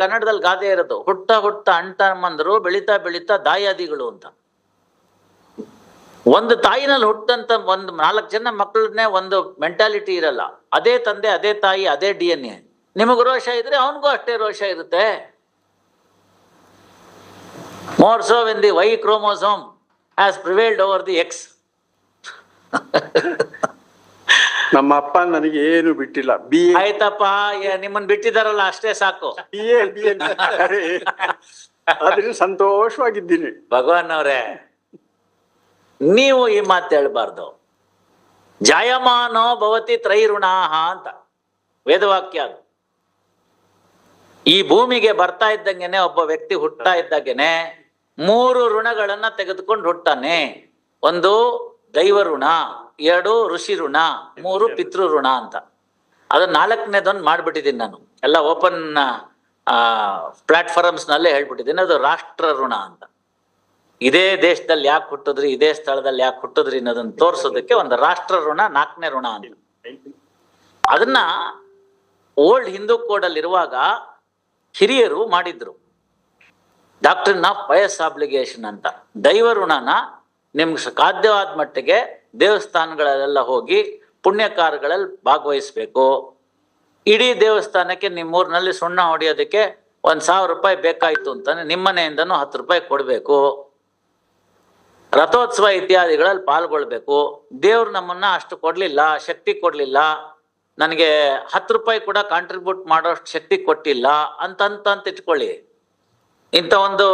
ಕನ್ನಡದಲ್ಲಿ ಗಾದೆ ಇರೋದು, ಹುಟ್ಟ ಹುಟ್ಟ ಅಂಟಮ್ಮಂದ್ರು ಬೆಳಿತಾ ಬೆಳಿತಾ ದಾಯಾದಿಗಳು ಅಂತ. ಒಂದು ತಾಯಿನಲ್ಲಿ ಹುಟ್ಟಂತ ಒಂದು ನಾಲ್ಕು ಜನ ಮಕ್ಕಳನ್ನೇ ಒಂದು ಮೆಂಟಾಲಿಟಿ ಇರಲ್ಲ. ಅದೇ ತಂದೆ, ಅದೇ ತಾಯಿ, ಅದೇ ಡಿ ಎನ್ ಎ ನಿಮಗ್ ರೋಷ ಇದ್ರೆ ಅವನಿಗೂ ಅಷ್ಟೇ ರೋಷ ಇರುತ್ತೆ. More so when the Y chromosome has prevailed over the X ನಮ್ಮ ಅಪ್ಪ ನನಗೆ ಏನು ಬಿಟ್ಟಿಲ್ಲ. ಬಿ ಎ ಆಯ್ತಪ್ಪ ಏ, ನಿಮ್ಮನ್ ಬಿಟ್ಟಿದಾರಲ್ಲ ಅಷ್ಟೇ ಸಾಕು. ಬಿ ಎ ಬಿ ಎ ಆದ್ರೆ ಸಂತೋಷವಾಗಿದ್ದೀನಿ. ಭಗವಾನ್ ಅವರೇ ನೀವು ಈ ಮಾತು ಹೇಳ್ಬಾರ್ದು. ಜಾಯಮಾನೋ ಭವತಿ ತ್ರೈಋಣಾಹ ಅಂತ. ವೇದವಾಕ್ಯ ಅದು. ಈ ಭೂಮಿಗೆ ಬರ್ತಾ ಇದ್ದಂಗೆನೆ ಒಬ್ಬ ವ್ಯಕ್ತಿ ಹುಟ್ಟಾ ಇದ್ದಾಗೆನೆ ಮೂರು ಋಣಗಳನ್ನ ತೆಗೆದುಕೊಂಡು ಹುಟ್ಟಾನೆ ಒಂದು ದೈವ ಋಣ ಎರಡು ಋಷಿ ಋಣ ಮೂರು ಪಿತೃ ಋಣ ಅಂತ. ಅದ ನಾಲ್ಕನೇದೊಂದು ಮಾಡ್ಬಿಟ್ಟಿದ್ದೀನಿ ನಾನು. ಎಲ್ಲ ಓಪನ್ ಪ್ಲಾಟ್ಫಾರ್ಮ್ಸ್ ನಲ್ಲೇ ಹೇಳ್ಬಿಟ್ಟಿದ್ದೀನಿ ಅದು ರಾಷ್ಟ್ರ ಋಣ ಅಂತ. ಇದೇ ದೇಶದಲ್ಲಿ ಯಾಕೆ ಹುಟ್ಟಿದ್ರಿ ಇದೇ ಸ್ಥಳದಲ್ಲಿ ಯಾಕೆ ಹುಟ್ಟಿದ್ರಿ ಅನ್ನೋದನ್ನ ತೋರಿಸೋದಕ್ಕೆ ಒಂದು ರಾಷ್ಟ್ರ ಋಣ ನಾಲ್ಕನೇ ಋಣ ಅಂತ. ಅದನ್ನ ಓಲ್ಡ್ ಹಿಂದೂ ಕೋಡ್ ಅಲ್ಲಿ ಇರುವಾಗ ಹಿರಿಯರು ಮಾಡಿದ್ರು. ಡಾಕ್ಟರ್ ಆಫ್ ಪಯಸ್ ಆಬ್ಲಿಗೇಷನ್ ಅಂತ. ದೈವ ಋಣನ ನಿಮ್ಗೆ ಸಾಧ್ಯವಾದ ಮಟ್ಟಿಗೆ ದೇವಸ್ಥಾನಗಳಲ್ಲೆಲ್ಲ ಹೋಗಿ ಪುಣ್ಯ ಕಾರ್ಯಗಳಲ್ಲಿ ಭಾಗವಹಿಸ್ಬೇಕು. ಇಡೀ ದೇವಸ್ಥಾನಕ್ಕೆ ನಿಮ್ಮೂರಿನಲ್ಲಿ ಸುಣ್ಣ ಹೊಡೆಯೋದಕ್ಕೆ ಒಂದ್ ಸಾವಿರ ರೂಪಾಯಿ ಬೇಕಾಯ್ತು ಅಂತಾನೆ ನಿಮ್ಮನೆಯಿಂದನೂ ಹತ್ತು ರೂಪಾಯಿ ಕೊಡಬೇಕು. ರಥೋತ್ಸವ ಇತ್ಯಾದಿಗಳಲ್ಲಿ ಪಾಲ್ಗೊಳ್ಬೇಕು. ದೇವ್ರು ನಮ್ಮನ್ನ ಅಷ್ಟು ಕೊಡ್ಲಿಲ್ಲ, ಶಕ್ತಿ ಕೊಡ್ಲಿಲ್ಲ. ನನಗೆ ಹತ್ತು ರೂಪಾಯಿ ಕೂಡ ಕಾಂಟ್ರಿಬ್ಯೂಟ್ ಮಾಡೋಷ್ಟು ಶಕ್ತಿ ಕೊಟ್ಟಿಲ್ಲ ಅಂತಂತ ಅಂತ ಇಟ್ಕೊಳ್ಳಿ. ಇಂಥ ಒಂದು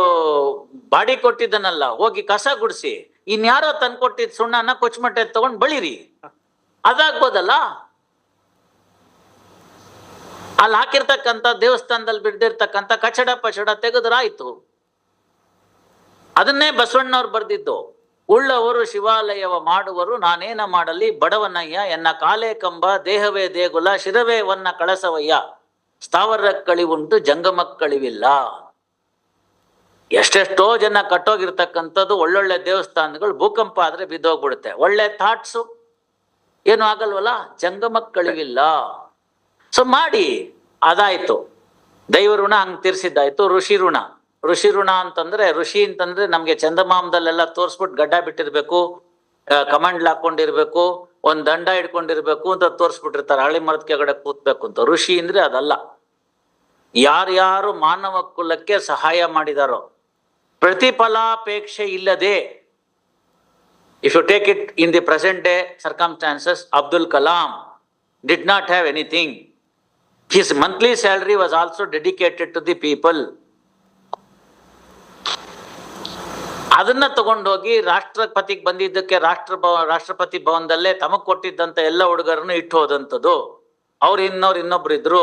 ಬಾಡಿ ಕೊಟ್ಟಿದ್ದನಲ್ಲ, ಹೋಗಿ ಕಸ ಗುಡಿಸಿ. ಇನ್ಯಾರೋ ತಂದ್ಕೊಟ್ಟಿದ್ ಸುಣ್ಣನ ಕೊಚ್ಚಮಟ್ಟೆ ತಗೊಂಡ್ ಬಳಿರಿ. ಅದಾಗ್ಬೋದಲ್ಲ? ಅಲ್ಲಿ ಹಾಕಿರ್ತಕ್ಕಂಥ ದೇವಸ್ಥಾನದಲ್ಲಿ ಬಿಡ್ದಿರ್ತಕ್ಕಂಥ ಕಚಡ ಪಚಡ ತೆಗೆದ್ರಾಯ್ತು. ಅದನ್ನೇ ಬಸವಣ್ಣವ್ರು ಬರ್ದಿದ್ದು. ಉಳ್ಳವರು ಶಿವಾಲಯವ ಮಾಡುವರು, ನಾನೇನ ಮಾಡಲಿ? ಬಡವನಯ್ಯ, ಎನ್ನ ಕಾಲೇ ಕಂಬ, ದೇಹವೇ ದೇಗುಲ, ಶಿರವೇ ವನ್ನ ಕಳಸವಯ್ಯ. ಕಳಿವುಂಟು ಜಂಗಮಕ್ಕಳಿವಿಲ್ಲ. ಎಷ್ಟೆಷ್ಟೋ ಜನ ಕಟ್ಟೋಗಿರ್ತಕ್ಕಂಥದ್ದು ಒಳ್ಳೊಳ್ಳೆ ದೇವಸ್ಥಾನಗಳು ಭೂಕಂಪ ಆದ್ರೆ ಬಿದ್ದೋಗ್ಬಿಡುತ್ತೆ. ಒಳ್ಳೆ ಥಾಟ್ಸು ಏನು ಆಗಲ್ವಲ್ಲ? ಜಂಗಮಕ್ಕಳಿವಿಲ್ಲ ಸೊ ಮಾಡಿ, ಅದಾಯ್ತು. ದೈವ ಋಣ ಹಂಗೆ ತೀರ್ಸಿದ್ದಾಯ್ತು, ಋಷಿ ಋಣ. ಋಷಿ ಋಣ ಅಂತಂದ್ರೆ, ಋಷಿ ಅಂತಂದ್ರೆ ನಮ್ಗೆ ಚಂದಮಾಮದಲ್ಲೆಲ್ಲ ತೋರಿಸ್ಬಿಟ್ಟು ಗಡ್ಡ ಬಿಟ್ಟಿರ್ಬೇಕು ಕಮಂಡ್ ಕಮಂಡ್ಲ್ ಹಾಕೊಂಡಿರ್ಬೇಕು, ಒಂದ್ ದಂಡ ಇಟ್ಕೊಂಡಿರ್ಬೇಕು ಅಂತ ತೋರಿಸ್ಬಿಟ್ಟಿರ್ತಾರೆ. ಹಳಿ ಮರದ ಕೆಳಗಡೆ ಕೂತ್ಬೇಕು ಅಂತ. ಋಷಿ ಅಂದ್ರೆ ಅದಲ್ಲ. ಯಾರ್ಯಾರು ಮಾನವ ಕುಲಕ್ಕೆ ಸಹಾಯ ಮಾಡಿದಾರೋ ಪ್ರತಿಫಲಾಪೇಕ್ಷೆ ಇಲ್ಲದೆ if you take it in the present day circumstances Abdul Kalam did not have anything his monthly salary was also dedicated to the people ಅದನ್ನ ತಗೊಂಡೋಗಿ ರಾಷ್ಟ್ರಪತಿಗೆ ಬಂದಿದ್ದಕ್ಕೆ ರಾಷ್ಟ್ರ ರಾಷ್ಟ್ರಪತಿ ಭವನದಲ್ಲೇ ತಮಗ್ ಕೊಟ್ಟಿದ್ದಂತ ಎಲ್ಲ ಹುಡುಗರನ್ನು ಇಟ್ಟು ಹೋದಂಥದ್ದು. ಅವ್ರು ಇನ್ನೋರು ಇನ್ನೊಬ್ರು ಇದ್ರು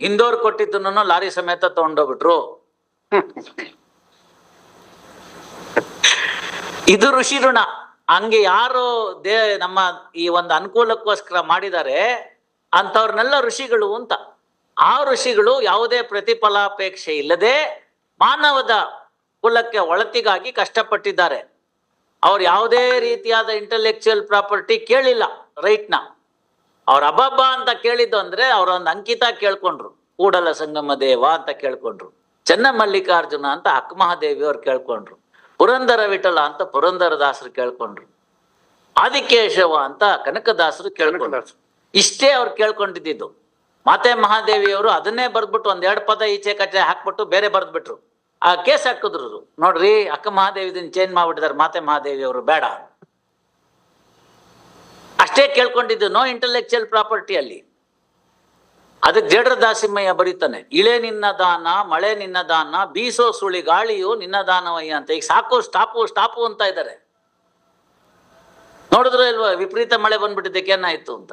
ಹಿಂದೋರ್ ಕೊಟ್ಟಿದ್ದನ್ನು ಲಾರಿ ಸಮೇತ ತಗೊಂಡೋಗ್ಬಿಟ್ರು. ಇದು ಋಷಿ ಋಣ. ಹಂಗೆ ಯಾರು ದೇ ನಮ್ಮ ಈ ಒಂದು ಅನುಕೂಲಕ್ಕೋಸ್ಕರ ಮಾಡಿದ್ದಾರೆ, ಅಂಥವ್ರನ್ನೆಲ್ಲ ಋಷಿಗಳು ಅಂತ. ಆ ಋಷಿಗಳು ಯಾವುದೇ ಪ್ರತಿಫಲಾಪೇಕ್ಷೆ ಇಲ್ಲದೆ ಮಾನವದ ಕುಲಕ್ಕೆ ಒಳತಿಗಾಗಿ ಕಷ್ಟಪಟ್ಟಿದ್ದಾರೆ. ಅವ್ರು ಯಾವುದೇ ರೀತಿಯಾದ ಇಂಟಲೆಕ್ಚುಯಲ್ ಪ್ರಾಪರ್ಟಿ ಕೇಳಿಲ್ಲ, ರೈಟ್ನ. ಅವ್ರ ಅಬ್ಬಬ್ಬ ಅಂತ ಕೇಳಿದ್ದು ಅಂದ್ರೆ ಅವ್ರ ಒಂದು ಅಂಕಿತ ಕೇಳ್ಕೊಂಡ್ರು. ಕೂಡಲ ಸಂಗಮ ದೇವ ಅಂತ ಕೇಳ್ಕೊಂಡ್ರು. ಚನ್ನಮಲ್ಲಿಕಾರ್ಜುನ ಅಂತ ಅಕ್ಕಮಹಾದೇವಿ ಅವ್ರು ಕೇಳ್ಕೊಂಡ್ರು. ಪುರಂದರ ವಿಠಲ ಅಂತ ಪುರಂದರದಾಸರು ಕೇಳ್ಕೊಂಡ್ರು. ಆದಿಕೇಶವ ಅಂತ ಕನಕದಾಸರು ಕೇಳ್ಕೊಂಡ್ರು. ಇಷ್ಟೇ ಅವ್ರು ಕೇಳ್ಕೊಂಡಿದ್ದು ಮಾತೆ ಮಹಾದೇವಿಯವರು ಅದನ್ನೇ ಬರೆದ್ಬಿಟ್ಟು ಒಂದೆರಡು ಎರಡು ಪದ ಈಚೆ ಕಚೆ ಹಾಕ್ಬಿಟ್ಟು ಬೇರೆ ಬರೆದ್ಬಿಟ್ರು. ಆ ಕೇಸ್ ಹಾಕಿದ್ರು ನೋಡ್ರಿ ಅಕ್ಕ ಮಹಾದೇವಿದನ್ ಚೇಂಜ್ ಮಾಡ್ಬಿಟ್ಟಿದ್ದಾರೆ ಮಾತೆ ಮಹಾದೇವಿಯವರು ಬೇಡ. ಅಷ್ಟೇ ಕೇಳ್ಕೊಂಡಿದ್ದು ನೋ ಇಂಟೆಲೆಕ್ಚುಯಲ್ ಪ್ರಾಪರ್ಟಿ ಅಲ್ಲಿ. ಅದಕ್ಕೆ ಜೇಡ್ರ ದಾಸಿಮ್ಮಯ್ಯ ಬರೀತಾನೆ. ಇಳೆ ನಿನ್ನ ದಾನ, ಮಳೆ ನಿನ್ನ ದಾನ, ಬೀಸೋ ಸುಳಿ, ಗಾಳಿಯು ನಿನ್ನ ದಾನವಯ್ಯ ಅಂತ. ಈಗ ಸಾಕು, ಸ್ಟಾಪು ಸ್ಟಾಪು ಅಂತ ಇದ್ದಾರೆ. ನೋಡಿದ್ರೆ ಇಲ್ವಾ, ವಿಪರೀತ ಮಳೆ ಬಂದ್ಬಿಟ್ಟಿದ್ದಕ್ಕೆ ಏನಾಯ್ತು ಅಂತ.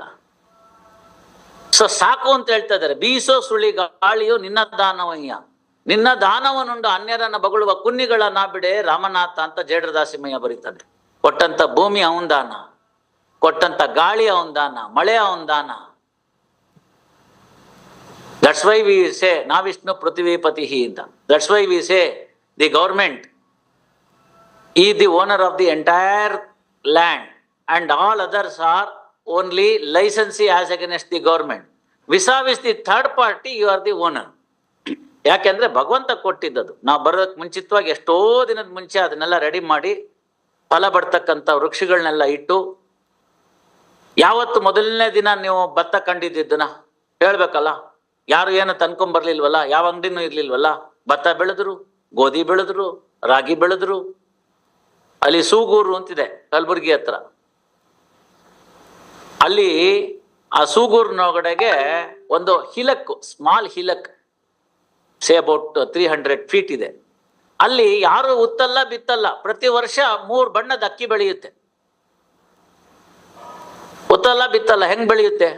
ಸೊ ಸಾಕು ಅಂತ ಹೇಳ್ತಾ ಇದ್ದಾರೆ. ಬೀಸೋ ಸುಳಿ, ಗಾಳಿಯು ನಿನ್ನ ದಾನವಯ್ಯ. ನಿನ್ನ ದಾನವನುಂಡು ಅನ್ಯರನ್ನ ಬಗಳುವ ಕುನ್ನಿಗಳ ನಾ ಬಿಡೆ ರಾಮನಾಥ ಅಂತ ಜೇಡ್ರ ದಾಸಿಮಯ್ಯ ಬರೀತಾನೆ. ಕೊಟ್ಟಂತ ಭೂಮಿ ಅವನ್ ದಾನ. ಕೊಟ್ಟಂತ ಗಾಳಿ ಅವನ್ ದಾನ, ಮಳೆ ಅವನ್ ದಾನ. ದಟ್ಸ್ ವೈ ವಿ ಸೇ ನಾವಿಷ್ಣು ಪೃಥ್ವಿಪತಿ ಅಂತ that's why we say the government ಈ the owner of the entire land and all others are only licensee as against the government vis a vis the third party you are the owner ಯಾಕೆಂದ್ರೆ ಭಗವಂತ ಕೊಟ್ಟಿದ್ದದು. ನಾವು ಬರೋದಕ್ಕೆ ಮುಂಚಿತವಾಗಿ ಎಷ್ಟೋ ದಿನದ ಮುಂಚೆ ಅದನ್ನೆಲ್ಲ ರೆಡಿ ಮಾಡಿ ಫಲ ಬಡ್ತಕ್ಕಂಥ ವೃಕ್ಷಗಳನ್ನೆಲ್ಲ ಇಟ್ಟು, ಯಾವತ್ತು ಮೊದಲನೇ ದಿನ ನೀವು ಭತ್ತ ಕಂಡಿದ್ದನ್ನ ಹೇಳ್ಬೇಕಲ್ಲ? ಯಾರು ಏನು ತಂದ್ಕೊಂಬರ್ಲಿಲ್ವಲ್ಲ ಬರ್ಲಿಲ್ವಲ್ಲ? ಯಾವ ಅಂಗಡಿನೂ ಇರ್ಲಿಲ್ವಲ್ಲ? ಭತ್ತ ಬೆಳೆದ್ರು, ಗೋಧಿ ಬೆಳೆದ್ರು, ರಾಗಿ ಬೆಳೆದ್ರು. ಅಲ್ಲಿ ಸೂಗೂರು ಅಂತಿದೆ, ಕಲಬುರ್ಗಿ ಹತ್ರ. ಅಲ್ಲಿ ಆ ಸೂಗೂರ್ನೊಳಗಡೆಗೆ ಒಂದು hillock small hillock say about three hundred feet ಇದೆ. ಅಲ್ಲಿ ಯಾರು ಉತ್ತಲ್ಲ ಬಿತ್ತಲ್ಲ, ಪ್ರತಿ ವರ್ಷ ಮೂರು ಬಣ್ಣದ ಅಕ್ಕಿ ಬೆಳೆಯುತ್ತೆ. ಉತ್ತಲ್ಲ ಬಿತ್ತಲ್ಲ, ಹೆಂಗ್ ಬೆಳೆಯುತ್ತೆ?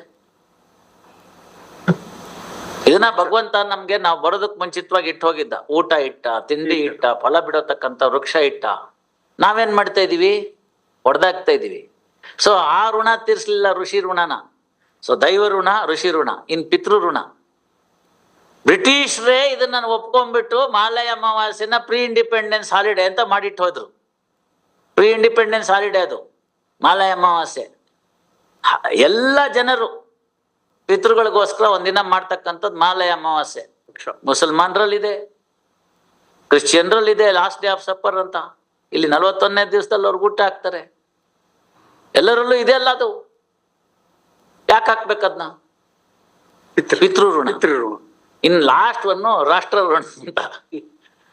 ಇದನ್ನ ಭಗವಂತ ನಮ್ಗೆ ನಾವು ಬರೋದಕ್ ಮುಂಚಿತವಾಗಿ ಇಟ್ಟು ಹೋಗಿದ್ದ. ಊಟ ಇಟ್ಟ ತಿಂಡಿ ಇಟ್ಟ. ಫಲ ಬಿಡತಕ್ಕಂತ ವೃಕ್ಷ ಇಟ್ಟ. ನಾವೇನ್ ಮಾಡ್ತಾ ಇದೀವಿ? ಹೊಡೆದಾಗ್ತಾ ಇದೀವಿ. ಸೊ ಆ ಋಣ ತೀರ್ಸ್ಲಿಲ್ಲ ಋಷಿ ಋಣನ. ಸೊ ದೈವ ಋಣ ಋಷಿ ಋಣ ಇನ್ ಪಿತೃ ಋಣ. ಬ್ರಿಟಿಷ್ರೇ ಇದನ್ನ ಒಪ್ಕೊಂಡ್ಬಿಟ್ಟು ಮಾಲಯ ಅಮಾವಾಸ್ಯನ ಪ್ರೀ ಇಂಡಿಪೆಂಡೆನ್ಸ್ ಹಾಲಿಡೇ ಅಂತ ಮಾಡಿಟ್ಟು ಹೋದ್ರು. ಪ್ರೀ ಇಂಡಿಪೆಂಡೆನ್ಸ್ ಹಾಲಿಡೇ ಅದು. ಮಾಲಯ ಅಮಾವಾಸ್ಯೆ. ಎಲ್ಲ ಜನರು. ಪಿತೃಗಳಿಗೋಸ್ಕರ ಒಂದಿನ ಮಾಡ್ತಕ್ಕಂಥದ್ದು ಮಾಲಯ ಅಮಾವಾಸ್ಯೆ. ಮುಸಲ್ಮಾನರಲ್ಲಿದೆ ಕ್ರಿಶ್ಚಿಯನ್ರಲ್ಲಿದೆ ಲಾಸ್ಟ್ ಡೇ ಆಫ್ ಸಪ್ಪರ್ ಅಂತ. ಇಲ್ಲಿ ನಲವತ್ತೊಂದನೇ ದಿವಸದಲ್ಲಿ ಅವ್ರಿಗೆ ಊಟ ಹಾಕ್ತಾರೆ. ಎಲ್ಲರಲ್ಲೂ ಇದೆ ಅಲ್ಲ ಅದು. ಯಾಕೆ ಹಾಕ್ಬೇಕದ್ನ ಪಿತೃ ಋಣ ಇನ್ನು ಇನ್ ಲಾಸ್ಟ್ ಒನ್ನು ರಾಷ್ಟ್ರ ಋಣ ಅಂತ.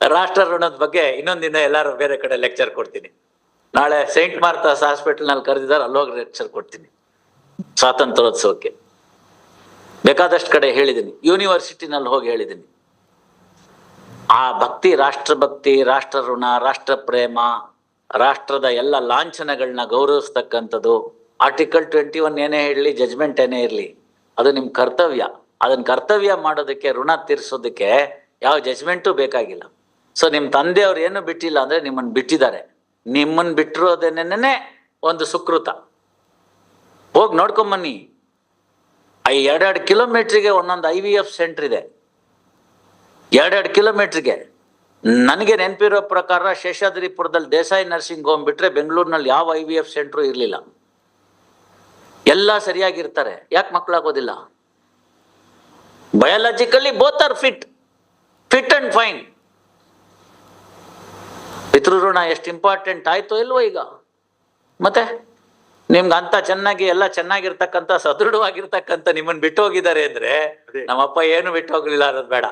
ರಾಷ್ಟ್ರ ಋಣದ ಬಗ್ಗೆ ಇನ್ನೊಂದಿನ ಎಲ್ಲಾರು ಬೇರೆ ಕಡೆ ಲೆಕ್ಚರ್ ಕೊಡ್ತೀನಿ. ನಾಳೆ ಸೈಂಟ್ ಮಾರ್ತಾಸ್ ಹಾಸ್ಪಿಟಲ್ನಲ್ಲಿ ಕರೆದಿದ್ದಾರೆ ಅಲ್ಲೋಗಿ ಲೆಕ್ಚರ್ ಕೊಡ್ತೀನಿ. ಸ್ವಾತಂತ್ರ್ಯೋತ್ಸವಕ್ಕೆ. ಬೇಕಾದಷ್ಟು ಕಡೆ ಹೇಳಿದ್ದೀನಿ ಯೂನಿವರ್ಸಿಟಿನಲ್ಲಿ ಹೋಗಿ ಹೇಳಿದ್ದೀನಿ ಆ ಭಕ್ತಿ, ರಾಷ್ಟ್ರಭಕ್ತಿ, ರಾಷ್ಟ್ರ ಋಣ, ರಾಷ್ಟ್ರ ಪ್ರೇಮ, ರಾಷ್ಟ್ರದ ಎಲ್ಲ ಲಾಂಛನಗಳನ್ನ ಗೌರವಿಸ್ತಕ್ಕಂಥದ್ದು ಆರ್ಟಿಕಲ್ ಟ್ವೆಂಟಿ ಒನ್ ಏನೇ ಹೇಳಲಿ ಜಜ್ಮೆಂಟ್ ಏನೇ ಇರಲಿ, ಅದು ನಿಮ್ಮ ಕರ್ತವ್ಯ. ಅದನ್ನ ಕರ್ತವ್ಯ ಮಾಡೋದಕ್ಕೆ, ಋಣ ತೀರಿಸೋದಕ್ಕೆ ಯಾವ ಜಜ್ಮೆಂಟು ಬೇಕಾಗಿಲ್ಲ. ಸೊ ನಿಮ್ಮ ತಂದೆಯವ್ರು ಏನು ಬಿಟ್ಟಿಲ್ಲ ಅಂದ್ರೆ ನಿಮ್ಮನ್ನು ಬಿಟ್ಟಿದ್ದಾರೆ. ನಿಮ್ಮನ್ನು ಬಿಟ್ಟಿರೋದೇನೇನೆ ಒಂದು ಸುಕೃತ. ಹೋಗಿ ನೋಡ್ಕೊಂಬನ್ನಿ. ಐ ಎರಡೆರಡು ಕಿಲೋಮೀಟ್ರಿಗೆ ಒಂದೊಂದು ಐ ವಿ ಎಫ್ ಸೆಂಟರ್ ಇದೆ. ಎರಡೆರಡು ಕಿಲೋಮೀಟ್ರಿಗೆ. ನನಗೆ ನೆನಪಿರೋ ಪ್ರಕಾರ ಶೇಷಾದ್ರಿಪುರದಲ್ಲಿ ದೇಸಾಯಿ ನರ್ಸಿಂಗ್ ಹೋಮ್ ಬಿಟ್ರೆ ಬೆಂಗಳೂರಿನಲ್ಲಿ ಯಾವ ಐ ವಿ ಎಫ್ ಸೆಂಟ್ರು ಇರಲಿಲ್ಲ. ಎಲ್ಲ ಸರಿಯಾಗಿರ್ತಾರೆ. ಯಾಕೆ ಮಕ್ಕಳಾಗೋದಿಲ್ಲ? Biologically both are fit fit and fine ಪಿತೃಋಣ ಎಷ್ಟು ಇಂಪಾರ್ಟೆಂಟ್ ಆಯ್ತೋ ಇಲ್ವೋ ಈಗ. ಮತ್ತೆ? ನಿಮ್ಗೆ ಅಂತ ಚೆನ್ನಾಗಿ ಎಲ್ಲ ಚೆನ್ನಾಗಿರ್ತಕ್ಕಂಥ ಸದೃಢವಾಗಿರ್ತಕ್ಕಂಥ ನಿಮ್ಮನ್ನ ಬಿಟ್ಟು ಹೋಗಿದ್ದಾರೆ ಅಂದ್ರೆ ಅದೇ. ನಮ್ಮಪ್ಪ ಏನು ಬಿಟ್ಟು ಹೋಗ್ಲಿಲ್ಲ ಅನ್ನೋದು ಬೇಡ.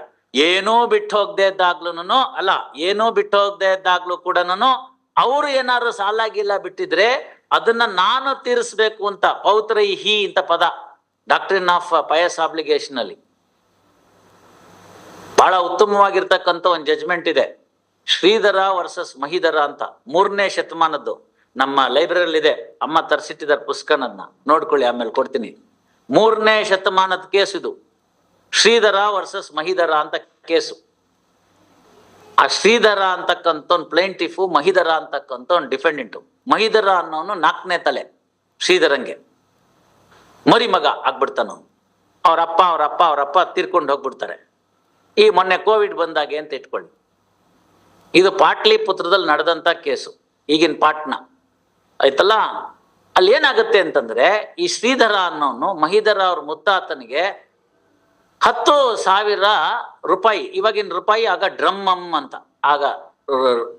ಏನೂ ಬಿಟ್ಟು ಹೋಗದೆ ಇದ್ದಾಗ್ಲೂನು ಅಲ್ಲ ಏನೂ ಬಿಟ್ಟು ಹೋಗದೆ ಇದ್ದಾಗ್ಲೂ ಕೂಡ ಅವರು ಏನಾದ್ರು ಸಾಲಾಗಿಲ್ಲ ಬಿಟ್ಟಿದ್ರೆ ಅದನ್ನ ನಾನು ತೀರಿಸ್ಬೇಕು ಅಂತ ಪೌತ್ರ ಹಿ ಅಂತ ಪದ ಡಾಕ್ಟ್ರಿನ್ ಆಫ್ ಪಯಸ್ ಆಬ್ಲಿಗೇಷನ್ ಅಲ್ಲಿ. ಬಹಳ ಉತ್ತಮವಾಗಿರ್ತಕ್ಕಂಥ ಒಂದು ಜಜ್ಮೆಂಟ್ ಇದೆ. ಶ್ರೀಧರ ವರ್ಸಸ್ ಮಹಿಧರ ಅಂತ ಮೂರನೇ ಶತಮಾನದ್ದು. ನಮ್ಮ ಲೈಬ್ರರಿಲಿ ಇದೆ ಅಮ್ಮ ತರಿಸಿಟ್ಟಿದ್ದಾರೆ ಪುಸ್ತಕನನ್ನ ನೋಡ್ಕೊಳ್ಳಿ, ಆಮೇಲೆ ಕೊಡ್ತೀನಿ. ಮೂರನೇ ಶತಮಾನದ ಕೇಸ್ ಇದು. ಶ್ರೀಧರ ವರ್ಸಸ್ ಮಹಿಧರ ಅಂತ ಕೇಸು. ಆ ಶ್ರೀಧರ ಅಂತಕ್ಕಂಥವ್ನು ಪ್ಲೇಂಟಿಫು ಮಹಿಧರ ಅಂತಕ್ಕಂಥವ್ನು ಡಿಫೆಂಡೆಂಟು ಮಹಿಧರ ಅನ್ನೋನು ನಾಲ್ಕನೇ ತಲೆ, ಶ್ರೀಧರಂಗೆ. ಮರಿ ಮಗ ಆಗ್ಬಿಡ್ತಾನು ಅವರಪ್ಪ ಅವರಪ್ಪ ಅವರಪ್ಪ ತೀರ್ಕೊಂಡು ಹೋಗ್ಬಿಡ್ತಾರೆ. ಈ ಮೊನ್ನೆ ಕೋವಿಡ್ ಬಂದಾಗೆ ಅಂತ ಇಟ್ಕೊಳ್ಳಿ. ಇದು ಪಾಟ್ಲಿ ಪುತ್ರದಲ್ಲಿ ನಡೆದಂತ ಕೇಸು. ಈಗಿನ ಪಾಟ್ನ. ಆಯ್ತಲ್ಲ? ಅಲ್ಲಿ ಏನಾಗುತ್ತೆ ಅಂತಂದ್ರೆ ಈ ಶ್ರೀಧರ ಅನ್ನೋನು ಮಹಿಧರ ಅವ್ರ ಮುತ್ತಾತನಿಗೆ ಹತ್ತು ಸಾವಿರ ರೂಪಾಯಿ, ಇವಾಗಿನ ರೂಪಾಯಿ ಆಗ ಡ್ರಮ್ಮಮ್ ಅಂತ. ಆಗ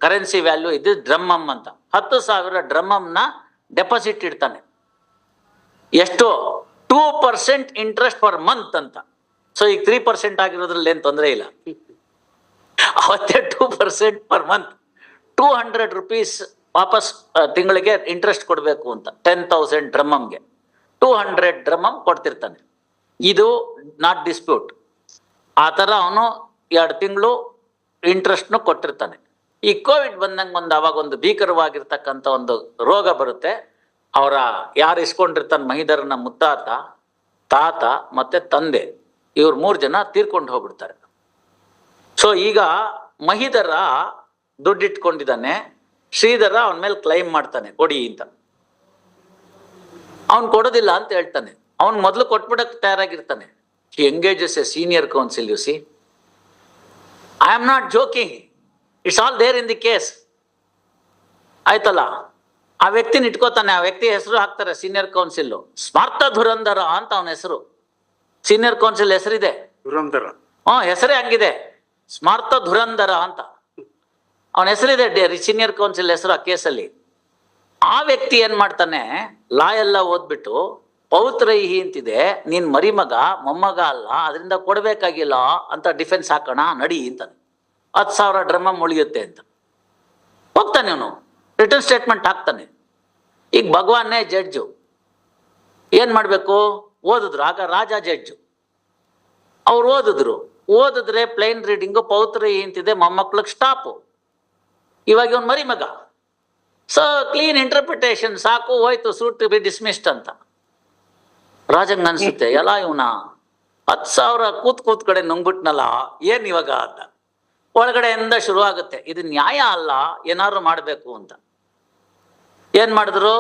ಕರೆನ್ಸಿ ವ್ಯಾಲ್ಯೂ ಇದು ಡ್ರಮ್ಮಮ್ ಅಂತ. ಹತ್ತು ಸಾವಿರ ಡ್ರಮ್ಮಮ್ನ ಡೆಪಾಸಿಟ್ ಇಡ್ತಾನೆ. ಎಷ್ಟು? Two percent interest per month ಅಂತ. ಸೊ ಈಗ ತ್ರೀ ಪರ್ಸೆಂಟ್ ಆಗಿರೋದ್ರಲ್ಲಿ ಏನು ತೊಂದರೆ ಇಲ್ಲ? ಅವತ್ತೇ two percent per month two hundred rupees ವಾಪಸ್ ತಿಂಗಳಿಗೆ ಇಂಟ್ರೆಸ್ಟ್ ಕೊಡಬೇಕು ಅಂತ. ಟೆನ್ ತೌಸಂಡ್ ಡ್ರಮ್ಮಮ್ಗೆ ಟೂ ಹಂಡ್ರೆಡ್ ಡ್ರಮ್ಮಮ್ ಕೊಡ್ತಿರ್ತಾನೆ. ಇದು ನಾಟ್ ಡಿಸ್ಪ್ಯೂಟ್ ಆ ಥರ ಅವನು ಎರಡು ತಿಂಗಳು ಇಂಟ್ರೆಸ್ಟ್ನು ಕೊಟ್ಟಿರ್ತಾನೆ. ಈ ಕೋವಿಡ್ ಬಂದಂಗೆ ಒಂದು ಅವಾಗ ಒಂದು ಭೀಕರವಾಗಿರ್ತಕ್ಕಂಥ ಒಂದು ರೋಗ ಬರುತ್ತೆ. ಅವರ ಯಾರು ಇಸ್ಕೊಂಡಿರ್ತಾನೆ ಮಹಿಧರನ ಮುತ್ತಾತ, ತಾತ ಮತ್ತೆ ತಂದೆ, ಇವ್ರು ಮೂರು ಜನ ತೀರ್ಕೊಂಡು ಹೋಗ್ಬಿಡ್ತಾರೆ. ಸೊ ಈಗ ಮಹಿಧರ ದುಡ್ಡಿಟ್ಕೊಂಡಿದ್ದಾನೆ ಶ್ರೀಧರ ಅವನ ಮೇಲೆ ಕ್ಲೈಮ್ ಮಾಡ್ತಾನೆ ಕೊಡಿ ಅಂತ. ಅವನ್ ಕೊಡೋದಿಲ್ಲ ಅಂತ ಹೇಳ್ತಾನೆ. ಅವನ್ ಮೊದಲು ಕೊಟ್ಬಿಡಕ್ ತಯಾರಾಗಿರ್ತಾನೆ. Engages a senior counsel you see I am not joking it's all there in the case ಆಯ್ತಲ್ಲ? ಆ ವ್ಯಕ್ತಿನ ಇಟ್ಕೋತಾನೆ. ಆ ವ್ಯಕ್ತಿ ಹೆಸರು ಹಾಕ್ತಾರೆ ಸೀನಿಯರ್ ಕೌನ್ಸಿಲ್ ಸ್ಮಾರ್ಥ ಧುರಂಧರ ಅಂತ ಅವನ ಹೆಸರು. ಸೀನಿಯರ್ ಕೌನ್ಸಿಲ್ ಹೆಸರಿದೆ. ಧುರಂಧರ. ಹ್ಞೂ ಹೆಸರೇ ಹಂಗಿದೆ. ಸ್ಮಾರ್ತ ಧುರಂಧರ ಅಂತ. ಅವನ ಹೆಸರಿದೆ ಸೀನಿಯರ್ ಕೌನ್ಸಿಲ್ ಹೆಸರು ಆ ಕೇಸಲ್ಲಿ. ಆ ವ್ಯಕ್ತಿ ಏನ್ ಮಾಡ್ತಾನೆ, ಲಾ ಎಲ್ಲ ಓದ್ಬಿಟ್ಟು, ಪೌತ್ರೈಹಿ ಅಂತಿದೆ, ನೀನ್ ಮರಿಮಗ, ಮೊಮ್ಮಗ ಅಲ್ಲ, ಅದರಿಂದ ಕೊಡ್ಬೇಕಾಗಿಲ್ಲ ಅಂತ ಡಿಫೆನ್ಸ್ ಹಾಕೋಣ, ನಡಿ ಅಂತಾನೆ. ಹತ್ತು ಸಾವಿರ ಡ್ರಮ ಮುಳಿಯುತ್ತೆ ಅಂತ. ಹೋಗ್ತಾನೆ ಅವನು ರಿಟರ್ನ್ ಸ್ಟೇಟ್ಮೆಂಟ್ ಹಾಕ್ತಾನೆ. ಈಗ ಭಗವಾನೇ ಜಡ್ಜು ಏನ್ ಮಾಡ್ಬೇಕು? ಓದಿದ್ರು, ಆಗ ರಾಜ ಜಡ್ಜು ಅವ್ರು ಓದಿದ್ರು. ಓದಿದ್ರೆ ಪ್ಲೈನ್ ರೀಡಿಂಗು ಪೌತ್ರ ಇಂತಿದೆ ಮೊಮ್ಮಕ್ಳಿಗೆ ಸ್ಟಾಪು ಇವಾಗ ಇವನ್ ಮರಿ ಮಗ. ಸೊ ಕ್ಲೀನ್ ಇಂಟರ್ಪ್ರಿಟೇಷನ್ ಸಾಕು, ಹೋಯ್ತು ಸೂಟ್ ಬಿ ಡಿಸ್ಮಿಸ್ಡ್ ಅಂತ. ರಾಜಂಗ್ ಅನ್ಸುತ್ತೆ ಎಲ್ಲ ಇವನ? ಹತ್ತು ಸಾವಿರ ಕೂತ್ ಕೂತ್ ಕಡೆ ನುಂಗ್ಬಿಟ್ನಲ್ಲ, ಏನ್ ಇವಾಗ ಅಂತ? ಒಳಗಡೆಯಿಂದ ಶುರು ಆಗುತ್ತೆ ಇದು ನ್ಯಾಯ ಅಲ್ಲ, ಏನಾದ್ರು ಮಾಡಬೇಕು ಅಂತ. ಏನ್ ಮಾಡಿದ್ರು?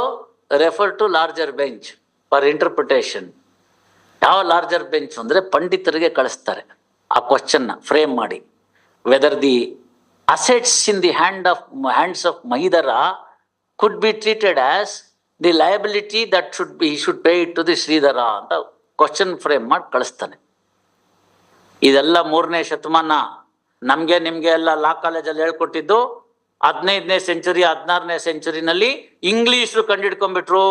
Refer to larger bench for interpretation ಯಾವ ಲಾರ್ಜರ್ ಬೆಂಚ್ ಅಂದ್ರೆ ಪಂಡಿತರಿಗೆ ಕಳಿಸ್ತಾರೆ, ಆ ಕ್ವಶನ್ನ ಫ್ರೇಮ್ ಮಾಡಿ. Whether the assets in the hand of hands of Mahidhara could be treated as the liability that should be should pay it to the Sridhara ಅಂತ question frame ಮಾಡಿ ಕಳಿಸ್ತಾನೆ. ಇದೆಲ್ಲ ಮೂರನೇ ಶತಮಾನ ನಮಗೆ, ನಿಮಗೆ ಎಲ್ಲ ಲಾ ಕಾಲೇಜಲ್ಲಿ ಹೇಳ್ಕೊಟ್ಟಿದ್ದು ಹದಿನೈದನೇ ಸೆಂಚುರಿ ಹದಿನಾರನೇ ಸೆಂಚುರಿನಲ್ಲಿ ಇಂಗ್ಲಿಷ್ರು ಕಂಡಿಡ್ಕೊಂಡ್ಬಿಟ್ರು.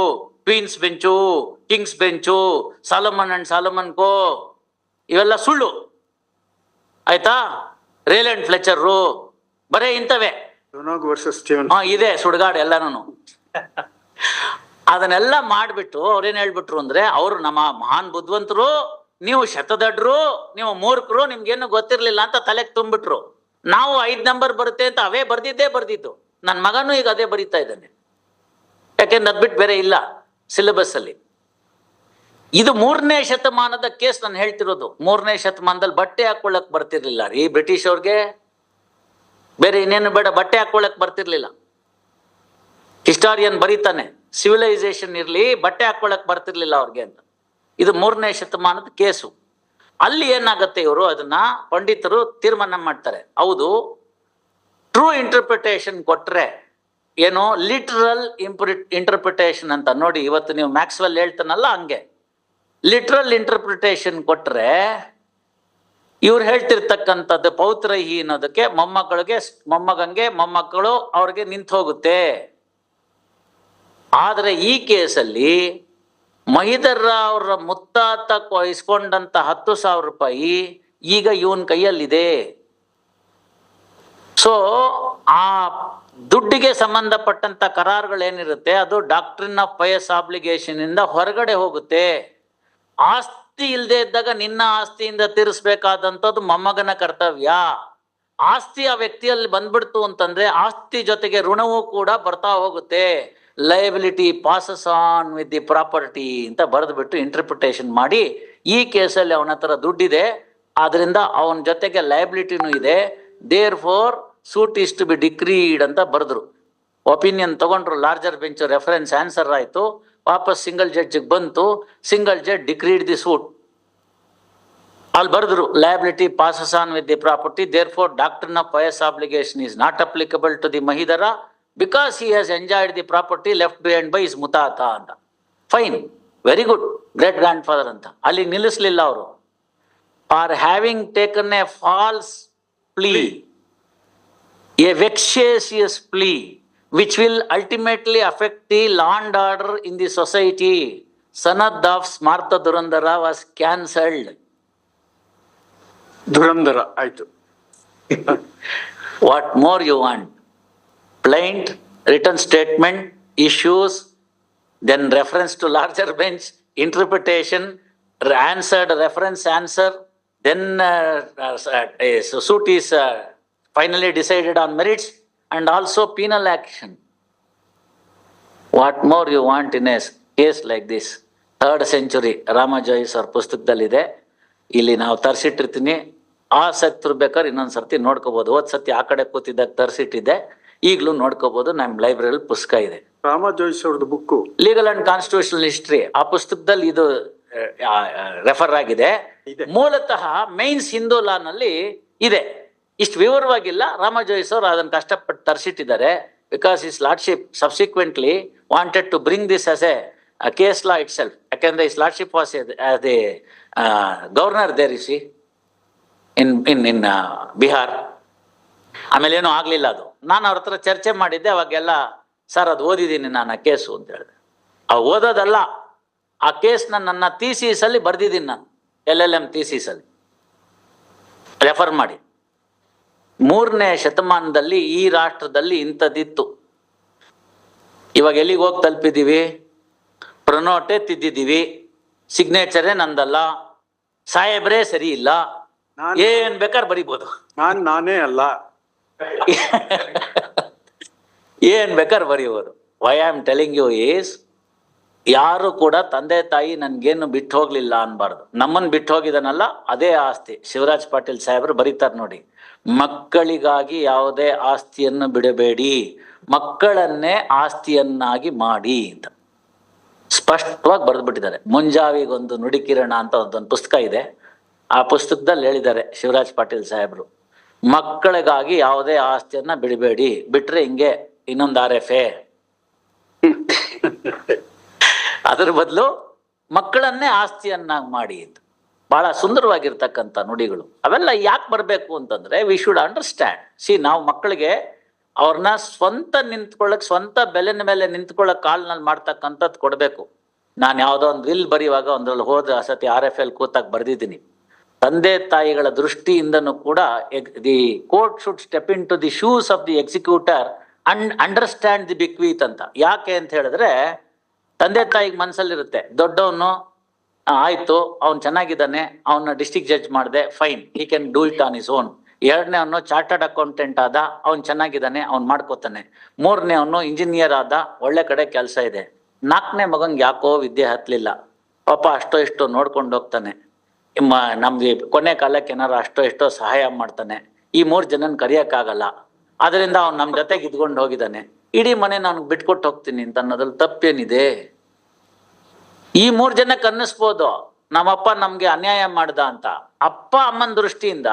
Queen's bench King's bench Solomon and Solomon co ಇವೆಲ್ಲ ಸುಳ್ಳು. ಆಯ್ತಾ? ರೇಲ್ ಅಂಡ್ ಫ್ಲೆಚರ್ರು ಬರೇ ಇಂಥವೇ. ಇದೆ ಸುಡ್ಗಾಡು ಎಲ್ಲಾನು ಅದನ್ನೆಲ್ಲ ಮಾಡ್ಬಿಟ್ಟು ಅವ್ರೇನ್ ಹೇಳ್ಬಿಟ್ರು ಅಂದ್ರೆ ಅವ್ರು ನಮ್ಮ ಮಹಾನ್ ಬುದ್ಧವಂತರು ನೀವು ಶತದಡ್ರು ನೀವು ಮೂರ್ಖರು ನಿಮ್ಗೇನು ಗೊತ್ತಿರ್ಲಿಲ್ಲ ಅಂತ ತಲೆಗೆ ತುಂಬಿಟ್ರು. ನಾವು ಐದ್ ನಂಬರ್ ಬರುತ್ತೆ ಅಂತ ಅವೇ ಬರ್ದಿದ್ದೇ ಬರ್ದಿದ್ದು. ನನ್ನ ಮಗನೂ ಈಗ ಅದೇ ಬರೀತಾ ಇದ್ದಾನೆ. ಯಾಕೆಂದ್ರೆ ಅದ್ಬಿಟ್ಟು ಬೇರೆ ಇಲ್ಲ ಸಿಲೆಬಸ್ ಅಲ್ಲಿ ಇದು ಮೂರನೇ ಶತಮಾನದ ಕೇಸ್ ನಾನು ಹೇಳ್ತಿರೋದು. ಮೂರನೇ ಶತಮಾನದಲ್ಲಿ ಬಟ್ಟೆ ಹಾಕೊಳ್ಳಕ್ ಬರ್ತಿರ್ಲಿಲ್ಲ ರೀ ಬ್ರಿಟಿಷ್ ಅವ್ರಿಗೆ. ಬೇರೆ ಇನ್ನೇನು ಬೇಡ, ಬಟ್ಟೆ ಹಾಕೊಳ್ಳಕ್ ಬರ್ತಿರ್ಲಿಲ್ಲ. ಹಿಸ್ಟಾರಿಯನ್ ಬರೀತಾನೆ ಸಿವಿಲೈಸೇಷನ್ ಇರಲಿ, ಬಟ್ಟೆ ಹಾಕೊಳ್ಳಕ್ ಬರ್ತಿರ್ಲಿಲ್ಲ ಅವ್ರಿಗೆ ಅಂತ. ಇದು ಮೂರನೇ ಶತಮಾನದ ಕೇಸು. ಅಲ್ಲಿ ಏನಾಗುತ್ತೆ ಇವರು? ಅದನ್ನ ಪಂಡಿತರು ತೀರ್ಮಾನ ಮಾಡ್ತಾರೆ. ಹೌದು ಟ್ರೂ ಇಂಟರ್ಪ್ರಿಟೇಷನ್ ಕೊಟ್ರೆ ಏನು? ಲಿಟ್ರಲ್ ಇಂಪ್ರಿ ಇಂಟರ್ಪ್ರಿಟೇಷನ್ ಅಂತ. ನೋಡಿ, ಇವತ್ತು ನೀವು ಮ್ಯಾಕ್ಸ್ವೆಲ್ ಹೇಳ್ತಾನಲ್ಲ ಹಂಗೆ. ಲಿಟ್ರಲ್ ಇಂಟರ್ಪ್ರಿಟೇಷನ್ ಕೊಟ್ರೆ ಇವ್ರು ಹೇಳ್ತಿರ್ತಕ್ಕಂಥದ್ದು ಪೌತ್ರಹಿ ಅನ್ನೋದಕ್ಕೆ ಮೊಮ್ಮಕ್ಕಳಿಗೆ ಮೊಮ್ಮಗಂಗೆ ಮೊಮ್ಮಕ್ಕಳು ಅವ್ರಿಗೆ ನಿಂತು ಹೋಗುತ್ತೆ. ಆದರೆ ಈ ಕೇಸಲ್ಲಿ ಮಹಿದರ್ ಅವರ ಮುತ್ತಾತ ಇಸ್ಕೊಂಡಂತ ಹತ್ತು ಸಾವಿರ ರೂಪಾಯಿ ಈಗ ಇವನ್ ಕೈಯಲ್ಲಿದೆ. ಸೊ ಆ ದುಡ್ಡಿಗೆ ಸಂಬಂಧಪಟ್ಟಂತ ಕರಾರುಗಳೇನಿರುತ್ತೆ ಅದು ಡಾಕ್ಟ್ರಿನ್ ಆಫ್ ಪಯಸ್ ಆಬ್ಲಿಗೇಷನ್ ಇಂದ ಹೊರಗಡೆ ಹೋಗುತ್ತೆ. ಆಸ್ತಿ ಇಲ್ಲದೆ ಇದ್ದಾಗ ನಿನ್ನ ಆಸ್ತಿಯಿಂದ ತೀರಿಸ್ಬೇಕಾದಂಥದ್ದು ಮೊಮ್ಮಗನ ಕರ್ತವ್ಯ. ಆಸ್ತಿ ಆ ವ್ಯಕ್ತಿಯಲ್ಲಿ ಬಂದ್ಬಿಡ್ತು ಅಂತಂದ್ರೆ ಆಸ್ತಿ ಜೊತೆಗೆ ಋಣವೂ ಕೂಡ ಬರ್ತಾ ಹೋಗುತ್ತೆ. Liability passes on with the property ಅಂತ ಬರೆದ್ಬಿಟ್ಟು ಇಂಟರ್ಪ್ರಿಟೇಷನ್ ಮಾಡಿ ಈ ಕೇಸಲ್ಲಿ ಅವನ ಹತ್ರ ದುಡ್ಡಿದೆ. ಆದ್ರಿಂದ ಅವನ ಜೊತೆಗೆ ಲಯಬಿಲಿಟಿನೂ ಇದೆ. Therefore suit is to be decreed ಅಂತ ಬರೆದ್ರು. ಒಪಿನಿಯನ್ ತಗೊಂಡ್ರು ಲಾರ್ಜರ್ ಬೆಂಚ್ ರೆಫರೆನ್ಸ್ ಆನ್ಸರ್ ಆಯ್ತು. ವಾಪಸ್ ಸಿಂಗಲ್ ಜಡ್ಜಿಗೆ ಬಂತು single judge decreed the suit ಅಲ್ಲಿ ಬರೆದ್ರು liability passes on with the property therefore ಡಾಕ್ಟರ್ನ pious obligation is not applicable to the Mahidhara because he has enjoyed the property left behind by his ಮುತಾತ ಅಂತ. Fine very good great grandfather ಅಂತ. ಅಲ್ಲಿ ನಿಲ್ಲಿಸಲಿಲ್ಲ ಅವರು. Or having taken a false plea a vexatious plea which will ultimately affect the law and order in the society. Sanad of Smartha Durandara was cancelled. ಧುರಂಧರ ಆಯ್ತು What more you want? Plaint, written statement, issues, then reference to larger bench, interpretation, re- answered, reference answer, then uh, uh, a suit is uh, finally decided on merits and also penal action. What more you want in a case like this? Third century Rama Jois ಅವ್ರ ಪುಸ್ತಕದಲ್ಲಿದೆ. ಇಲ್ಲಿ ನಾವು ತರಿಸಿಟ್ಟಿರ್ತೀನಿ. ಆ ಸತ್ರು ಬೇಕಾದ್ರೆ ಇನ್ನೊಂದು ಸರ್ತಿ ನೋಡ್ಕೋಬಹುದು ಹೋದ್ ಸತಿ ಆ ಕಡೆ ಕೂತಿದ್ದಾಗ ತರಿಸಿಟ್ಟಿದ್ದೆ. ಈಗಲೂ ನೋಡ್ಕೋಬಹುದು ನಮ್ಮ ಲೈಬ್ರರಿಯಲ್ಲಿ ಪುಸ್ತಕ ಇದೆ. ರಾಮ ಜೋಯಿಸ್ ಅವ್ರದ್ದು book. Legal and constitutional history ಆ ಪುಸ್ತಕದಲ್ಲಿ ಇದು ರೆಫರ್ ಆಗಿದೆ. ಮೂಲತಃ ಮೈನ್ಸ್ ಹಿಂದೂ ಲಾನಲ್ಲಿ ಇದೆ. ಇಷ್ಟು ವಿವರವಾಗಿಲ್ಲ. ರಾಮ ಜೋಯಿಸ್ ಅವರು ಅದನ್ನು ಕಷ್ಟಪಟ್ಟು ತರಿಸಿಟ್ಟಿದ್ದಾರೆ. Because his lordship subsequently wanted to bring this as a case law it ಸೆಲ್ಫ್ ಯಾಕೆಂದ್ರೆ his lordship was the governor there EC in in in Bihar ಆಮೇಲೆ ಏನೂ ಆಗಲಿಲ್ಲ ಅದು. ನಾನು ಅವ್ರ ಹತ್ರ ಚರ್ಚೆ ಮಾಡಿದ್ದೆ, ಅವಾಗೆಲ್ಲ, ಸರ್, ಅದು ಓದಿದ್ದೀನಿ ನಾನು ಆ ಕೇಸು, ಅಂತ ಹೇಳಿದೆ. ಆ ಓದೋದಲ್ಲ, ಆ ಕೇಸ್ನ ನನ್ನ ತೀಸೀಸಲ್ಲಿ ಬರ್ದಿದ್ದೀನಿ ನಾನು ಎಲ್ ಎಲ್ ಎಂ ತೀಸೀಸಲ್ಲಿ ರೆಫರ್ ಮಾಡಿ. ಮೂರನೇ ಶತಮಾನದಲ್ಲಿ ಈ ರಾಷ್ಟ್ರದಲ್ಲಿ ಇಂಥದ್ದಿತ್ತು. ಇವಾಗ ಎಲ್ಲಿಗೆ ಹೋಗಿ ತಲುಪಿದ್ದೀವಿ? ಪ್ರನೋಟೆ ತಿದ್ದಿದ್ದೀವಿ. ಸಿಗ್ನೇಚರೇ ನಂದಲ್ಲ. ಸಾಹೇಬ್ರೇ ಸರಿ ಇಲ್ಲ. ನಾನ್ ಏನ್ ಬೇಕಾದ್ರೆ ಬರಿಬೋದು. ನಾನ್ ನಾನೇ ಅಲ್ಲ. ಏನ್ ಬೇಕಾದ್ರೆ ಬರೀಬೋದು. Why am telling you is ಯಾರು ಕೂಡ ತಂದೆ ತಾಯಿ ನನ್ಗೇನು ಬಿಟ್ಟು ಹೋಗ್ಲಿಲ್ಲ ಅನ್ಬಾರ್ದು. ನಮ್ಮನ್ ಬಿಟ್ಟು ಹೋಗಿದನಲ್ಲ, ಅದೇ ಆಸ್ತಿ. ಶಿವರಾಜ್ ಪಾಟೀಲ್ ಸಾಹೇಬ್ರು ಬರೀತಾರೆ ನೋಡಿ. ಮಕ್ಕಳಿಗಾಗಿ ಯಾವುದೇ ಆಸ್ತಿಯನ್ನು ಬಿಡಬೇಡಿ. ಮಕ್ಕಳನ್ನೇ ಆಸ್ತಿಯನ್ನಾಗಿ ಮಾಡಿ ಅಂತ. ಸ್ಪಷ್ಟವಾಗಿ ಬರೆದ್ಬಿಟ್ಟಿದ್ದಾರೆ. ಮುಂಜಾವಿಗೊಂದು ನುಡಿಕಿರಣ ಅಂತ ಒಂದೊಂದು ಪುಸ್ತಕ ಇದೆ. ಆ ಪುಸ್ತಕದಲ್ಲಿ ಹೇಳಿದ್ದಾರೆ ಶಿವರಾಜ್ ಪಾಟೀಲ್ ಸಾಹೇಬ್ರು. ಮಕ್ಕಳಿಗಾಗಿ ಯಾವುದೇ ಆಸ್ತಿಯನ್ನ ಬಿಡಬೇಡಿ. ಬಿಟ್ರೆ ಹಿಂಗೆ ಇನ್ನೊಂದು ಆರ್ ಎಫ್ ಎ. ಅದ್ರ ಬದಲು ಮಕ್ಕಳನ್ನೇ ಆಸ್ತಿಯನ್ನಾಗಿ ಮಾಡಿ ಅಂತ. ಬಹಳ ಸುಂದರವಾಗಿರ್ತಕ್ಕಂಥ ನುಡಿಗಳು. ಅವೆಲ್ಲ ಯಾಕೆ ಬರಬೇಕು ಅಂತಂದ್ರೆ ವಿ ಶುಡ್ ಅಂಡರ್ಸ್ಟ್ಯಾಂಡ್ ಸಿ ನಾವು ಮಕ್ಕಳಿಗೆ ಅವ್ರನ್ನ ಸ್ವಂತ ನಿಂತ್ಕೊಳ್ಳಕ್, ಸ್ವಂತ ಬೆಲೆನ ಮೇಲೆ ನಿಂತ್ಕೊಳ್ಳಕ್ ಕಾಲ್ನಲ್ಲಿ ಮಾಡ್ತಕ್ಕಂಥದ್ದು ಕೊಡಬೇಕು. ನಾನು ಯಾವುದೋ ಒಂದು ವಿಲ್ ಬರೆಯುವಾಗ ಒಂದ್ರಲ್ಲಿ ಹೋದ ಸತಿ ಆರ್ ಎಫ್ ಎಲ್ ಕೂತಾಗ ಬರ್ದಿದ್ದೀನಿ. ತಂದೆ ತಾಯಿಗಳ ದೃಷ್ಟಿಯಿಂದನೂ ಕೂಡ the court should step into the shoes of the executor and understand the bequeath ಅಂತ. ಯಾಕೆ ಅಂತ ಹೇಳಿದ್ರೆ ತಂದೆ ತಾಯಿಗೆ ಮನಸ್ಸಲ್ಲಿರುತ್ತೆ ದೊಡ್ಡವನು ಆಯ್ತು, ಅವ್ನು ಚೆನ್ನಾಗಿದ್ದಾನೆ ಅವನ್ನ ಡಿಸ್ಟಿಕ್ ಜಡ್ಜ್ ಮಾಡಿದೆ fine he can do it on his own ಎರಡನೇ ಅವನು ಚಾರ್ಟರ್ಡ್ ಅಕೌಂಟೆಂಟ್ ಆದ, ಅವ್ನು ಚೆನ್ನಾಗಿದ್ದಾನೆ, ಅವ್ನು ಮಾಡ್ಕೋತಾನೆ. ಮೂರನೇ ಅವನು ಇಂಜಿನಿಯರ್ ಆದ, ಒಳ್ಳೆ ಕಡೆ ಕೆಲಸ ಇದೆ. ನಾಲ್ಕನೇ ಮಗಂಗೆ ಯಾಕೋ ವಿದ್ಯೆ ಹತ್ತಲಿಲ್ಲ ಪಾಪ ಅಷ್ಟೋ ಇಷ್ಟೋ ನೋಡ್ಕೊಂಡು ಹೋಗ್ತಾನೆ. ನಮ್ಗೆ ಕೊನೆ ಕಾಲಕ್ಕೆ ಏನಾರು ಅಷ್ಟೋ ಇಷ್ಟೋ ಸಹಾಯ ಮಾಡ್ತಾನೆ. ಈ ಮೂರು ಜನನ್ ಕರಿಯಕ್ಕಾಗಲ್ಲ. ಅದರಿಂದ ಅವ್ನು ನಮ್ಮ ಜೊತೆಗೆ ಇದ್ಕೊಂಡು ಹೋಗಿದ್ದಾನೆ. ಇಡೀ ಮನೆ ನಾನು ಬಿಟ್ಕೊಟ್ಟು ಹೋಗ್ತೀನಿ ಅಂತ ಅನ್ನೋದ್ರಲ್ಲಿ ತಪ್ಪೇನಿದೆ. ಈ ಮೂರ್ ಜನಕ್ಕೆ ಅನ್ನಿಸ್ಬೋದು, ನಮ್ಮಪ್ಪ ನಮ್ಗೆ ಅನ್ಯಾಯ ಮಾಡ್ದ ಅಂತ. ಅಪ್ಪ ಅಮ್ಮನ ದೃಷ್ಟಿಯಿಂದ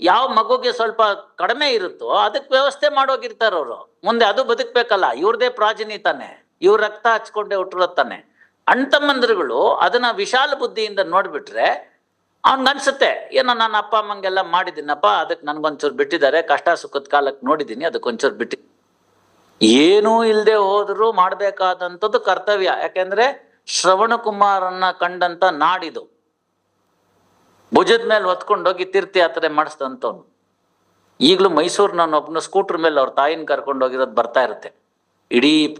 ಯಾವ ಮಗುಗೆ ಸ್ವಲ್ಪ ಕಡಿಮೆ ಇರುತ್ತೋ ಅದಕ್ಕೆ ವ್ಯವಸ್ಥೆ ಮಾಡೋಗಿರ್ತಾರ ಅವರು. ಮುಂದೆ ಅದು ಬದುಕ್ಬೇಕಲ್ಲ, ಇವ್ರದೇ ಪ್ರಾಜಿನಿ ತಾನೆ, ಇವ್ರ ರಕ್ತ ಹಚ್ಕೊಂಡೆ ಅಣ್ಣ ಅಣ್ತಮ್ಮಂದ್ರುಗಳು ಅದನ್ನ ವಿಶಾಲ ಬುದ್ಧಿಯಿಂದ ನೋಡ್ಬಿಟ್ರೆ ಅನ್ಸುತ್ತೆ, ಏನೋ ನಾನು ಅಪ್ಪ ಅಮ್ಮಂಗೆಲ್ಲ ಮಾಡಿದ್ದೀನಪ್ಪ, ಅದಕ್ಕೆ ನನ್ಗೊಂಚೂರು ಬಿಟ್ಟಿದ್ದಾರೆ, ಕಷ್ಟ ಸುಖದ ಕಾಲಕ್ಕೆ ನೋಡಿದ್ದೀನಿ ಅದಕ್ಕೊಂಚೂರು ಬಿಟ್ಟಿ. ಏನೂ ಇಲ್ಲದೆ ಹೋದ್ರು ಮಾಡ್ಬೇಕಾದಂಥದ್ದು ಕರ್ತವ್ಯ. ಯಾಕೆಂದ್ರೆ ಶ್ರವಣ ಕುಮಾರನ್ನ ಕಂಡಂತ ನಾಡಿದು. ಭುಜದ ಮೇಲೆ ಹೊತ್ಕೊಂಡೋಗಿ ತೀರ್ಥಯಾತ್ರೆ ಮಾಡಿಸ್ದಂಥವ್ನು ಈಗಲೂ ಮೈಸೂರು ನಾನು ಒಬ್ಬನ ಸ್ಕೂಟರ್ ಮೇಲೆ ಅವ್ರ ತಾಯಿನ ಕರ್ಕೊಂಡು ಹೋಗಿರೋದು ಬರ್ತಾ ಇರುತ್ತೆ. ಇಡೀ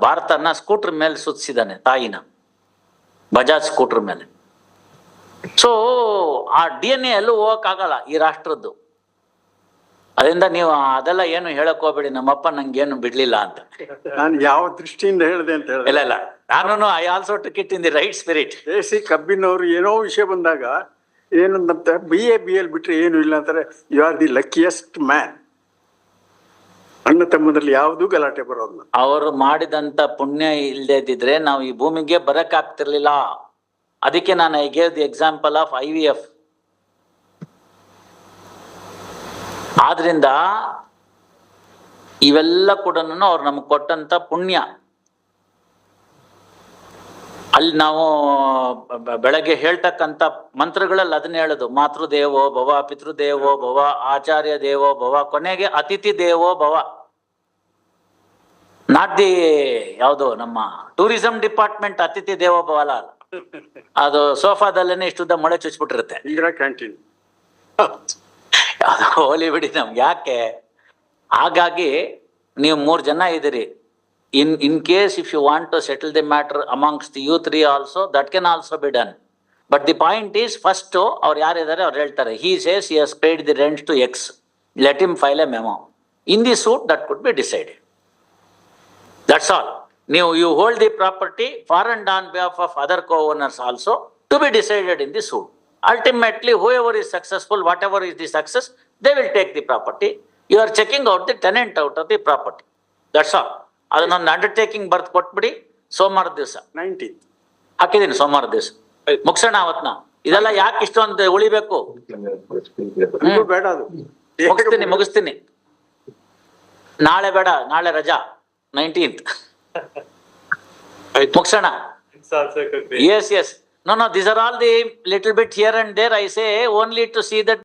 ಭಾರತನ ಸ್ಕೂಟರ್ ಮೇಲೆ ಸುತ್ತಿಸಿದಾನೆ ತಾಯಿನ. ಬಜಾಜ್ ಸ್ಕೂಟರ್ ಮೇಲೆ. ಸೊ, ಆ ಡಿ ಎನ್ ಎಲ್ಲೂ ಹೋಗಕ್ಕಾಗಲ್ಲ ಈ ರಾಷ್ಟ್ರದ್ದು. ಅದರಿಂದ ನೀವು ಅದೆಲ್ಲ ಏನು ಹೇಳಕ್ ಹೋಗ್ಬೇಡಿ ನಮ್ಮಪ್ಪ ನಂಗೇನು ಬಿಡ್ಲಿಲ್ಲ ಅಂತ. ನಾನು ಯಾವ ದೃಷ್ಟಿಯಿಂದ ಹೇಳಿದೆ ಅಂತ ಹೇಳಿದೆ? ಇಲ್ಲ ಇಲ್ಲ. ನಾನು I also ticket it in the right spirit A C ಕಬ್ಬಿನವರು ಏನೋ ವಿಷಯ ಬಂದಾಗ ಏನಂತ ಬಿ ಎ ಬಿ ಎಲ್ ಬಿಟ್ರೆ ಏನು ಇಲ್ಲ ಅಂತಾರೆ you are the luckiest man ಅಣ್ಣ ತಮ್ಮದ್ರಲ್ಲಿ ಯಾವುದೂ ಗಲಾಟೆ ಬರೋದು ಅವರು ಮಾಡಿದಂತ ಪುಣ್ಯ ಇಲ್ಲದಿದ್ರೆ ನಾವು ಈ ಭೂಮಿಗೆ ಬರಕ್ ಆಗ್ತಿರ್ಲಿಲ್ಲ. ಅದಕ್ಕೆ ನಾನು I gave the example of I V F ಆದ್ರಿಂದ ಇವೆಲ್ಲ ಕೂಡ ಅವ್ರು ನಮ್ಗೆ ಕೊಟ್ಟಂತ ಪುಣ್ಯ. ಅಲ್ಲಿ ನಾವು ಬೆಳಗ್ಗೆ ಹೇಳ್ತಕ್ಕಂಥ ಮಂತ್ರಗಳಲ್ಲಿ ಅದನ್ನ ಹೇಳೋದು. ಮಾತೃದೇವೋ ಭವ ಪಿತೃದೇವೋ ಭವ ಆಚಾರ್ಯ ದೇವೋ ಭವ ಕೊನೆಗೆ ಅತಿಥಿ ದೇವೋ ಭವ. ನಾಟ್ ದಿ ಯಾವುದು ನಮ್ಮ ಟೂರಿಸಂ ಡಿಪಾರ್ಟ್ಮೆಂಟ್ ಅತಿಥಿ ದೇವೋ ಭವ ಅಲ್ಲ ಅದು ಸೋಫಾದಲ್ಲೇನೆ ಇಷ್ಟುದ್ದ ಮೊಳೆ ಚುಚ್ಬಿಟ್ಟಿರುತ್ತೆ. ಇಂದಿರಾ ಕ್ಯಾಂಟೀನ್ ಅದು ಹೋಲಿ ಬಿಡಿ ನಮ್ಗೆ ಯಾಕೆ? ಹಾಗಾಗಿ ನೀವು ಮೂರು ಜನ ಇದ್ದೀರಿ. In in case if you want to settle the matter amongst the you three also that can also be done but the point is first ಅವ್ರು ಯಾರಿದ್ದಾರೆ ಅವ್ರು ಹೇಳ್ತಾರೆ he says yes paid the rent to X let him file a memo in the suit that could be decided that's all ನೀವು you hold the property for and on behalf of other co owners also to be decided in the suit ultimately whoever ever is successful whatever is the success they will take the property checking out checking out the tenant out of the property that's all ಅದನ್ನೊಂದು undertaking ಬರ್ತ್ ಕೊಟ್ಬಿಡಿ ಸೋಮವಾರ ದಿವಸ. Nineteen ಹಾಕಿದ್ದೀನಿ ಸೋಮವಾರ ದಿವಸ. ಮುಗ್ಸೋಣ ಅವತ್ನ. ಇದೆಲ್ಲ ಯಾಕೆ ಇಷ್ಟೊಂದು ಉಳಿಬೇಕು? ನಮಗೂ ಬೇಡ ಅದು. ಮುಗಿಸ್ತೀನಿ ಮುಗಿಸ್ತೀನಿ. ನಾಳೆ ಬೇಡ ನಾಳೆ ರಜಾ. Nineteenth ಮುಗ್ಸೋಣ? Yes yes No, no, these are all the little bit here and there. I say only to see that